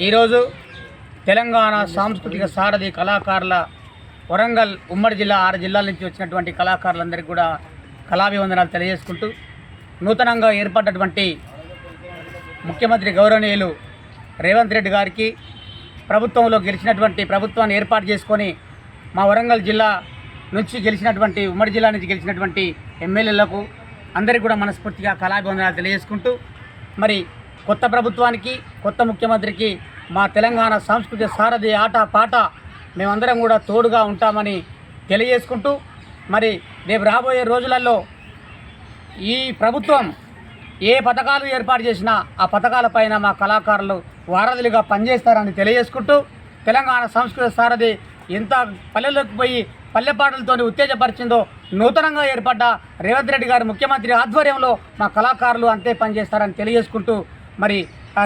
ఈరోజు తెలంగాణ సాంస్కృతిక సారథి కళాకారుల వరంగల్ ఉమ్మడి జిల్లా ఆరు జిల్లాల నుంచి వచ్చినటువంటి కళాకారులందరికీ కూడా కళాభివందనాలు తెలియజేసుకుంటూ నూతనంగా ఏర్పడ్డటువంటి ముఖ్యమంత్రి గౌరవనీయులు రేవంత్ రెడ్డి గారికి ప్రభుత్వంలో గెలిచినటువంటి ప్రభుత్వాన్ని ఏర్పాటు చేసుకొని మా వరంగల్ జిల్లా నుంచి గెలిచినటువంటి ఉమ్మడి జిల్లా నుంచి గెలిచినటువంటి ఎమ్మెల్యేలకు అందరికీ కూడా మనస్ఫూర్తిగా కళాభివందనాలు తెలియజేసుకుంటూ మరి కొత్త ప్రభుత్వానికి కొత్త ముఖ్యమంత్రికి మా తెలంగాణ సాంస్కృతిక సారథి ఆట పాట మేమందరం కూడా తోడుగా ఉంటామని తెలియజేసుకుంటూ మరి రేపు రాబోయే రోజులలో ఈ ప్రభుత్వం ఏ పథకాలు ఏర్పాటు చేసినా ఆ పథకాలపైన మా కళాకారులు వారధులుగా పనిచేస్తారని తెలియజేసుకుంటూ తెలంగాణ సంస్కృతి సారథి ఎంత పల్లెల్లోకి పోయి పల్లె పాటలతో ఉత్తేజపరిచిందో నూతనంగా ఏర్పడ్డ రేవంత్ రెడ్డి గారి ముఖ్యమంత్రి ఆధ్వర్యంలో మా కళాకారులు అంతే పనిచేస్తారని తెలియజేసుకుంటూ మరి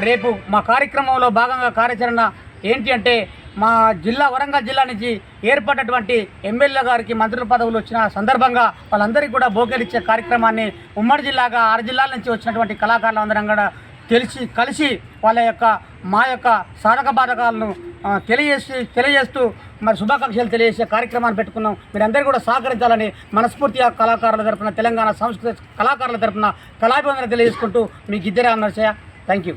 రేపు మా కార్యక్రమంలో భాగంగా కార్యాచరణ ఏంటి అంటే మా జిల్లా వరంగల్ జిల్లా నుంచి ఏర్పడినటువంటి ఎమ్మెల్యే గారికి మంత్రుల పదవులు వచ్చిన సందర్భంగా వాళ్ళందరికీ కూడా బోకేలిచ్చే కార్యక్రమాన్ని ఉమ్మడి జిల్లాగా ఆరు జిల్లాల నుంచి వచ్చినటువంటి కళాకారులు అందరం కూడా తెలిసి కలిసి వాళ్ళ యొక్క మా యొక్క సాధక బాధకాలను తెలియజేసి తెలియజేస్తూ మరి శుభాకాంక్షలు తెలియజేసే కార్యక్రమాన్ని పెట్టుకున్నాం. మీరందరూ కూడా సహకరించాలని మనస్ఫూర్తిగా కళాకారుల తరపున తెలంగాణ సంస్కృతి కళాకారుల తరపున కళాభివందన తెలియజేసుకుంటూ మీకు ఇద్దరే అన్నారు ಥ್ಯಾಂಕ್ ಯು